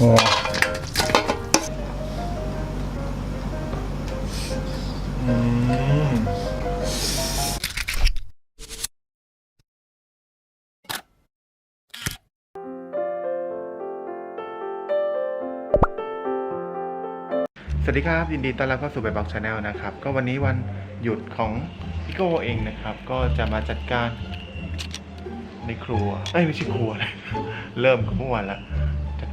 อืมสวัสดีครับ ยินดีต้อนรับเข้าสู่แบบบ็อกชาแนลนะครับ ก็วันนี้วันหยุดของพี่โก้เองนะครับ ก็จะมาจัดการในครัวเอ้ยไม่ใช่ครัวนะ เริ่มกับเมื่อวานละ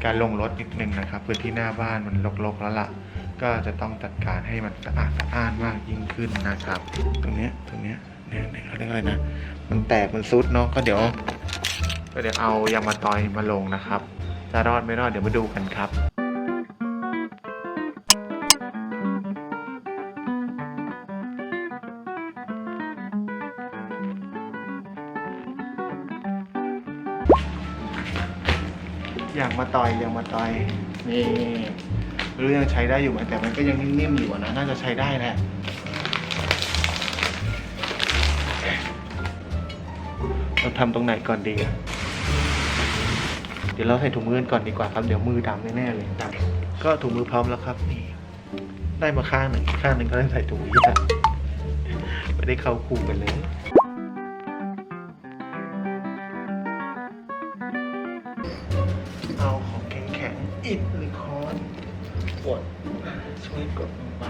การลงรถนิดนึงนะครับ พื้นที่หน้าบ้านมันรกๆแล้วล่ะ ก็จะต้องจัดการให้มันสะอาดสะอ้านมากยิ่งขึ้นนะครับ ตรงนี้ตรงนี้เนี่ยเนี่ยเขาเรียกอะไรนะ มันแตกมันซุดเนาะก็เดี๋ยว ก็เดี๋ยวเอายางมาตอยมาลงนะครับ จะรอดไม่รอดเดี๋ยวมาดูกันครับ อย่างมาต่อยอย่างมาต่อยนี่หรือยังใช้ได้อยู่ไหมแต่มันก็ยังนิ่มๆอยู่อะนะน่าจะใช้ได้แหละเราทำตรงไหนก่อนดีอะเดี๋ยวเราใส่ถุงมือกันก่อนดีกว่าครับ เดี๋ยวมือดำแน่ๆเลยดำก็ถุงมือพร้อมแล้วครับนี่ได้มาข้างหนึ่งอีกข้างหนึ่งก็ได้ใส่ถุงมือยางไม่ได้เข้าคู่กันเลย อิดหรือค้อนกดช่วยกดลงไป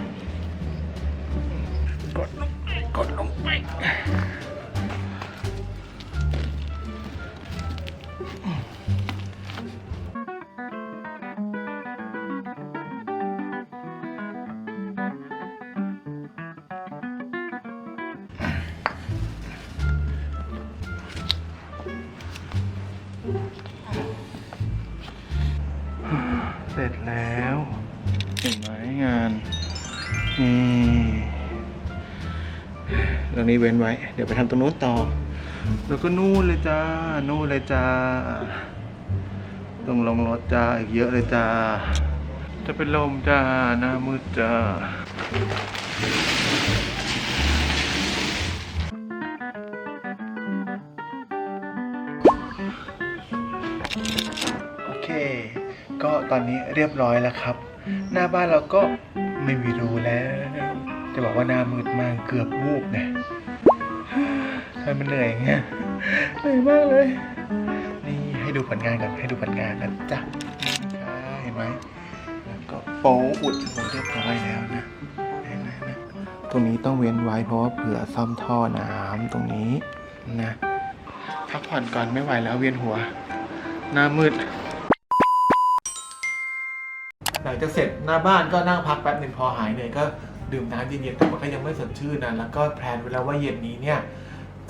านนี่ตรงนี้เว้นไว้ เดี๋ยวไปทำตรงนู้นต่อ แล้วก็นู่นเลยจ้า นู่นเลยจ้า ตรงลงรถจ้า อีกเยอะเลยจ้า จะเป็นลมจ้า หน้ามืดจ้าโอเค ก็ตอนนี้เรียบร้อยแล้วครับ หน้าบ้านเราก็ไม่มีรูแล้ว จะบอกว่าหน้ามืดมากเกือบวูบเนี่ยทำไมมันเหนื่อยเงี้ยเหนื่อยมากเลย นี่ให้ดูผลงานกันให้ดูผลงานกันจ้ะเห็นไหมแล้วก็โป๊อุดหมดเรียบร้อยแล้วนะเห็นไหมนะตรงนี้ต้องเว้นไว้เพราะว่าเผื่อซ่อมท่อน้ำตรงนี้นะพักผ่อนก่อนไม่ไหวแล้วเวียนหัว หน้ามืด หลังจากเสร็จหน้าบ้านก็นั่งพักแป๊บหนึ่งพอหายเหนื่อยก็ดื่มน้ำเย็นๆแต่มันก็ยังไม่สดชื่นนะแล้วก็แพลนไว้แล้วว่าเย็นนี้เนี่ย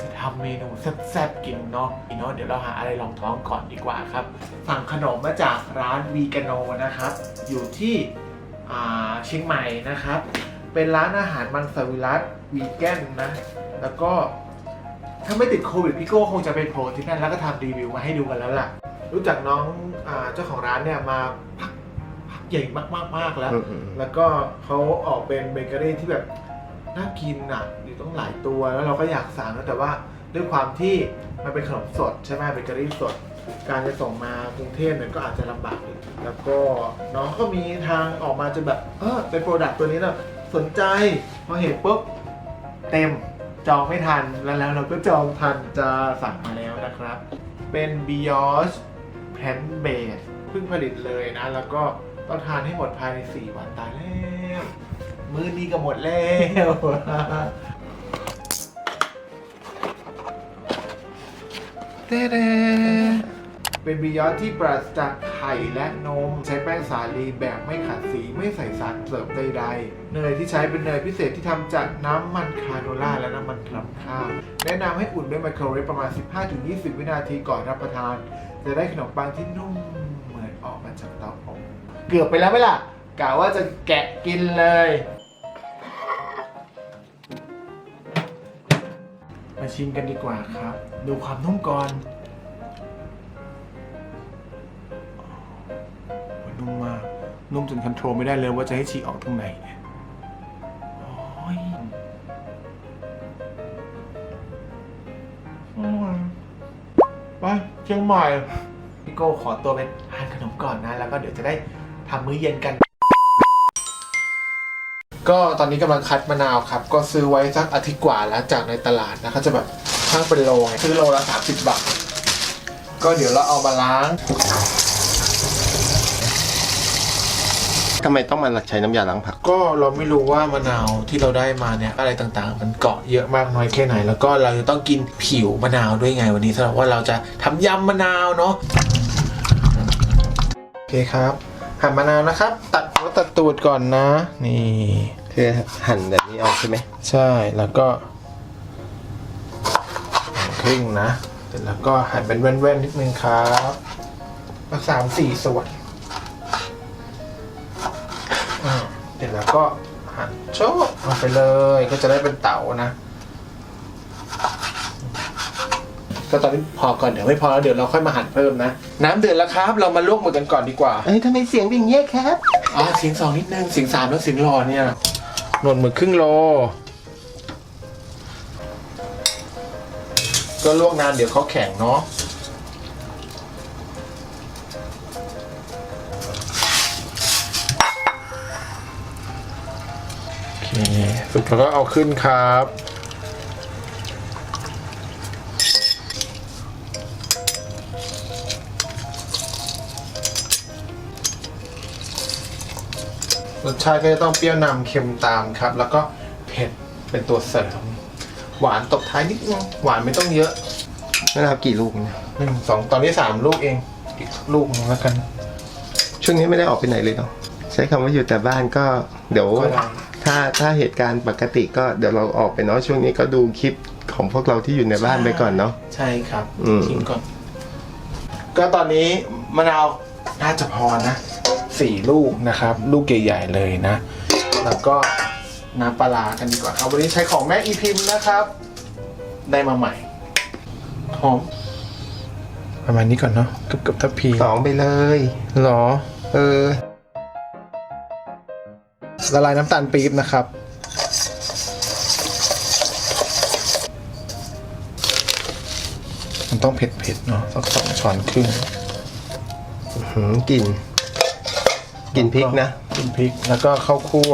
จะทำเมนูแซ่บๆกินเนาะอีเนาะเดี๋ยวเราหาอะไรรองท้องก่อนดีกว่าครับ สั่งขนมมาจากร้านวีกาโนนะครับ อยู่ที่เชียงใหม่นะครับ เป็นร้านอาหารมังสวิรัตวีแกนนะ แล้วก็ถ้าไม่ติดโควิดพี่โก้คงจะไปโผล่ที่นั่นแล้วก็ทำรีวิวมาให้ดูกันแล้วล่ะ รู้จักน้องอเจ้าของร้านเนี่ยมา พักพักใหญ่มากๆๆแล้วแล้วก็เขาออกเป็นเบเกอรี่ที่แบบน่ากินอะอยู่ต้องหลายตัวแล้วเราก็อยากสั่งนะแต่ว่าด้วยความที่มันเป็นขนมสดใช่ไหมเบเกอรี่สด การจะส่งมากรุงเทพเนี่ยก็อาจจะลำบากอยู่แล้วก็น้องก็มีทางออกมาจะแบบเออเป็นโปรดักต์ตัวนี้นะสนใจพอเห็นปุ๊บเต็มจองไม่ทันแล้วแล้วเราก็จองทันจะสั่งมาแล้วนะครับ เป็น Brioche Plant Based เพิ่งผลิตเลยนะ แล้วก็ ต้องทานให้หมดภายใน4วันตายแล้วมื้อนี้ก็หมดแล้วเต้เดเป็นบิยอที่ปราศจากไข่และนม ใช้แป้งสาลีแบบไม่ขัดสีไม่ใส่สารเสริมใดๆ เนยที่ใช้เป็นเนยพิเศษที่ทำจากน้ำมันคาโนล่าและน้ำมันคลับข้าวแนะนำให้อุ่นด้วยไมโครเวฟประมาณ 15-20 วินาทีก่อนรับประทาน จะได้ขนมปังที่นุ่มเหมือนออกมาจากเตาอบ เกือบไปแล้วไหมล่ะกะว่าจะแกะกินเลย มาชิมกันดีกว่าครับ ดูความนุ่มก่อนนุ่มมากนุ่มจนคอนโทรลไม่ได้เลยว่าจะให้ฉีกออกตรงไหนไปเชียงใหม่พี่โก้ขอตัวไปทานขนมก่อนนะ แล้วก็เดี๋ยวจะได้ ทำมื้อเย็นกัน ก็ตอนนี้กำลังคัดมะนาวครับ ก็ซื้อไว้สักอาทิตย์กว่าแล้วจากในตลาดนะเขาจะแบบช่างเป็นโลไงซื้อโลละ30 บาท ก็เดี๋ยวเราเอามาล้าง ทำไมต้องมาใช้น้ำยาล้างผัก ก็เราไม่รู้ว่ามะนาวที่เราได้มาเนี่ยอะไรต่างๆ มันเกาะเยอะมากน้อยแค่ไหน แล้วก็เราจะต้องกินผิวมะนาวด้วยไงวันนี้สำหรับว่าเราจะทำยำมะนาวเนาะโอเคครับ หั่นมะนาวนะครับ ตัดหัวตัดตูดก่อนนะ นี่คือหั่นแบบนี้เอาใช่ไหมใช่แล้วก็หั่นครึ่งนะเสร็จแล้วก็หั่นเป็นแว่นๆนิดนึงครับมาสามสี่ส่วนอ่าเสร็จแล้วก็หั่นโชดลงไปเลยก็จะได้เป็นเต๋านะ ก็ ตอนนี้พอก่อนเดี๋ยวไม่พอแล้วเดี๋ยวเราค่อยมาหั่นเพิ่มนะ น้ำเดือดแล้วครับ เรามาลวกมือกันก่อนดีกว่าเอ้ยทำไมเสียงเป็นอย่างเงี้ยครับอ๋อเสียงสองนิดนึงเสียงสามแล้วเสียงรอเนี่ยหนวดหมึกครึ่งโล ก็ลวกนานเดี๋ยวเขาแข็งเนาะโอเคสุดแล้วก็เอาขึ้นครับ รสชาติก็จะต้องเปรี้ยวนำเค็มตามครับ แล้วก็เผ็ดเป็นตัวเสริมหวานตบท้ายนิดนึงหวานไม่ต้องเยอะมะนาวกี่ลูกเนี่ยหนึ่งสองตอนนี้สามลูกเอง อีกลูกนึงแล้วกัน ช่วงนี้ไม่ได้ออกไปไหนเลยเนาะใช้คำว่าอยู่แต่บ้านก็เดี๋ยว ก็ได้ ถ้าถ้าเหตุการณ์ปกติก็เดี๋ยวเราออกไปเนาะช่วงนี้ก็ดูคลิปของพวกเราที่อยู่ในบ้านไปก่อนเนาะ ใช่ครับอืมทิ้งก่อน ก็ตอนนี้มะนาวน่าจะพอนะ สี่ลูกนะครับ ลูกใหญ่ๆเลยนะ แล้วก็น้ำปลาร้ากันดีกว่าครับ วันนี้ใช้ของแม่อีพิมพ์นะครับ ได้มาใหม่หอมประมาณนี้ก่อนเนาะเกับกับทัพพีสองไปเลยหรอ เออละลายน้ำตาลปี๊บนะครับมันต้องเผ็ดๆเนาะสักสองช้อนครึ่งหืมกลิ่น กลิ่นพริกนะ กินพริกแล้วก็ข้าวคั่ว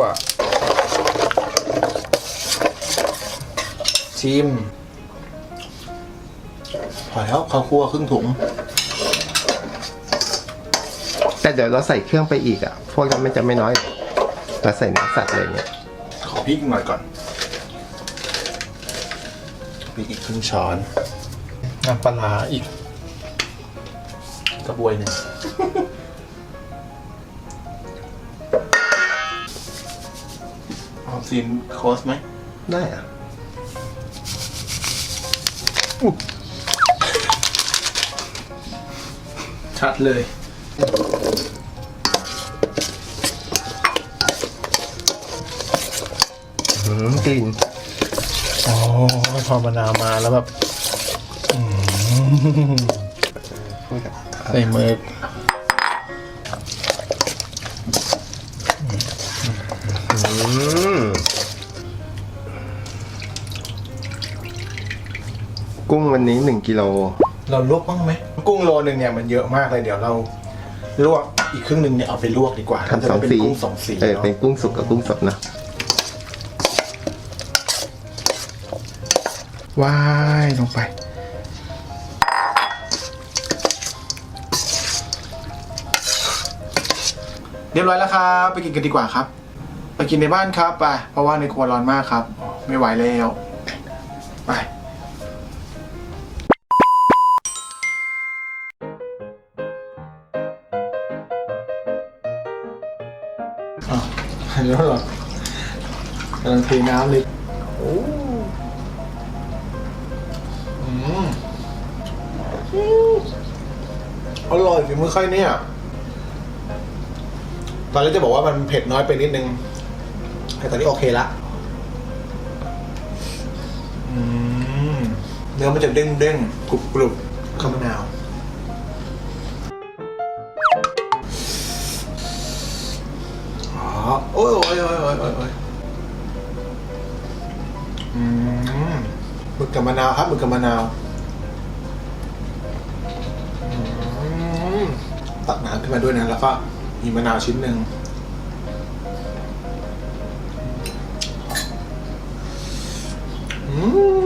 ชิม พอแล้วข้าวคั่วครึ่งถุง แต่เดี๋ยวเราใส่เครื่องไปอีกอะ พวกนั้นมันจะไม่น้อยเราใส่เนื้อสัตว์อะไรเงี้ยขอพริกหน่อยก่อนพริกอีกครึ่งช้อนน้ำปลาร้าอีกกระบวยหนึ่ง ซีนโคสไหมได้อะชัดเลย หืมกลิ่นโอ้พอมะนาวมาแล้วแบบอืมพูดกับใส่หมึกอืม กุ้งวันนี้หนึ่งกิโลเราลวกบ้างไหมกุ้งโลหนึ่งเนี่ยมันเยอะมากเลยเดี๋ยวเราลวกอีกครึ่งหนึ่งเนี่ยเอาไปลวกดีกว่าทำสองจะได้เป็นสีกุ้งสองสีเออเนาะเป็นกุ้งสุกกับกุ้งสดนะว่ายลงไป เรียบร้อยแล้วครับ ไปกินกันดีกว่าครับ ไปกินในบ้านครับไปเพราะว่าในครัวร้อนมากครับ ไม่ไหวแล้ว อันนี้เหรอกำลังเทน้ำเลยโอ้อร่อยฝีมือใครเนี่ย ตอนแรกจะบอกว่ามันเผ็ดน้อยไปนิดนึง แต่ตอนนี้โอเคละเนื้อมันจะเด้งเด้งกรุบกรุบข้าวมะนาว โอ้ยโอ้ยโอ้ยโอ้ยโอ้ยอืมหมึกกับมะนาวครับหมึกกับมะนาวอืมตักน้ำขึ้นมาด้วยนะแล้วก็มีมะนาวชิ้นหนึ่งอืม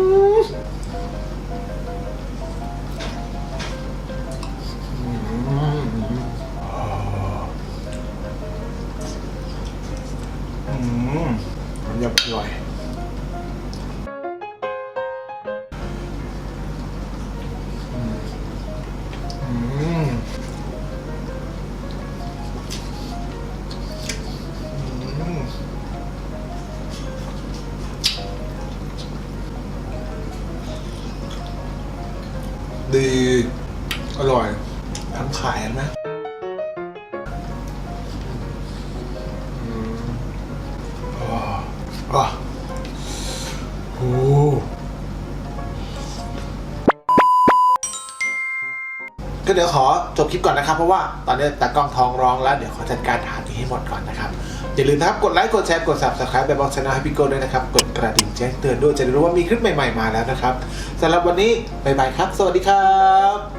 เดี๋ยวขอจบคลิปก่อนนะครับ เพราะว่าตอนนี้ตากล้องทองร้องแล้ว เดี๋ยวขอจัดการถามนี้ให้หมดก่อนนะครับ อย่าลืมนะครับ กดไลค์ กดแชร์ กด subscribe แบบบอกชนะให้พี่โก้ด้วยนะครับ กดกระดิ่งแจ้งเตือนด้วยจะได้รู้ว่ามีคลิปใหม่ๆมาแล้วนะครับสำหรับวันนี้บ๊ายบายครับ สวัสดีครับ